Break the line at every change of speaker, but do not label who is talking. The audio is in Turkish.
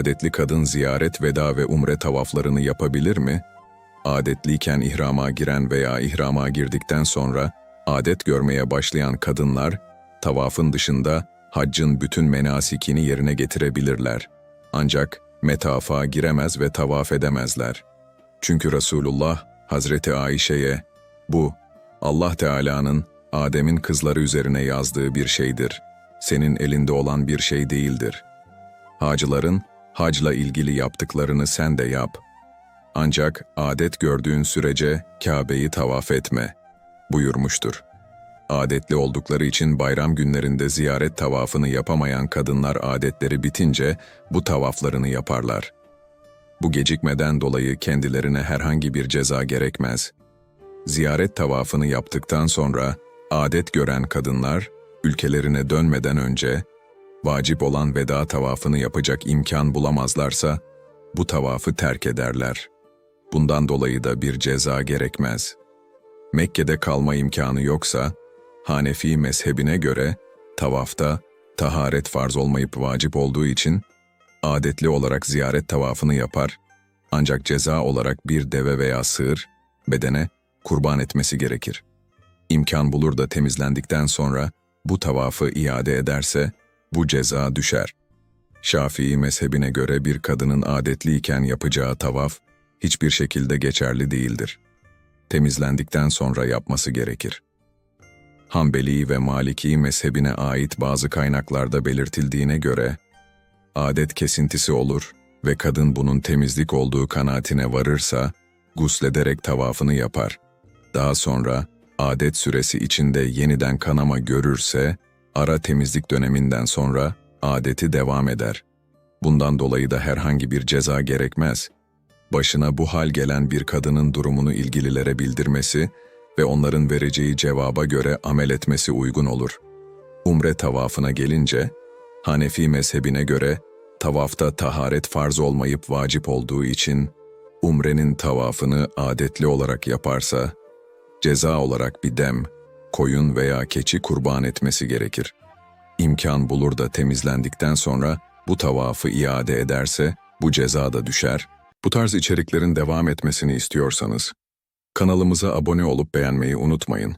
adetli kadın ziyaret, veda ve umre tavaflarını yapabilir mi? Adetliyken ihrama giren veya ihrama girdikten sonra adet görmeye başlayan kadınlar, tavafın dışında haccın bütün menasikini yerine getirebilirler. Ancak metafa giremez ve tavaf edemezler. Çünkü Resulullah Hazreti Ayşe'ye bu Allah Teala'nın Adem'in kızları üzerine yazdığı bir şeydir. Senin elinde olan bir şey değildir. Hacıların hacla ilgili yaptıklarını sen de yap. Ancak adet gördüğün sürece Kabe'yi tavaf etme buyurmuştur. Adetli oldukları için bayram günlerinde ziyaret tavafını yapamayan kadınlar adetleri bitince bu tavaflarını yaparlar. Bu gecikmeden dolayı kendilerine herhangi bir ceza gerekmez. Ziyaret tavafını yaptıktan sonra adet gören kadınlar ülkelerine dönmeden önce vacip olan veda tavafını yapacak imkan bulamazlarsa bu tavafı terk ederler. Bundan dolayı da bir ceza gerekmez. Mekke'de kalma imkanı yoksa Hanefi mezhebine göre tavafta taharet farz olmayıp vacip olduğu için adetli olarak ziyaret tavafını yapar ancak ceza olarak bir deve veya sığır bedene kurban etmesi gerekir. İmkan bulur da temizlendikten sonra bu tavafı iade ederse bu ceza düşer. Şafii mezhebine göre bir kadının adetliyken yapacağı tavaf hiçbir şekilde geçerli değildir. Temizlendikten sonra yapması gerekir. Hanbeli ve Maliki mezhebine ait bazı kaynaklarda belirtildiğine göre, adet kesintisi olur ve kadın bunun temizlik olduğu kanaatine varırsa, guslederek tavafını yapar. Daha sonra, adet süresi içinde yeniden kanama görürse, ara temizlik döneminden sonra adeti devam eder. Bundan dolayı da herhangi bir ceza gerekmez. Başına bu hal gelen bir kadının durumunu ilgililere bildirmesi ve onların vereceği cevaba göre amel etmesi uygun olur. Umre tavafına gelince, Hanefi mezhebine göre tavafta taharet farz olmayıp vacip olduğu için umrenin tavafını adetli olarak yaparsa, ceza olarak bir dem, koyun veya keçi kurban etmesi gerekir. İmkan bulur da temizlendikten sonra bu tavafı iade ederse bu ceza da düşer. Bu tarz içeriklerin devam etmesini istiyorsanız kanalımıza abone olup beğenmeyi unutmayın.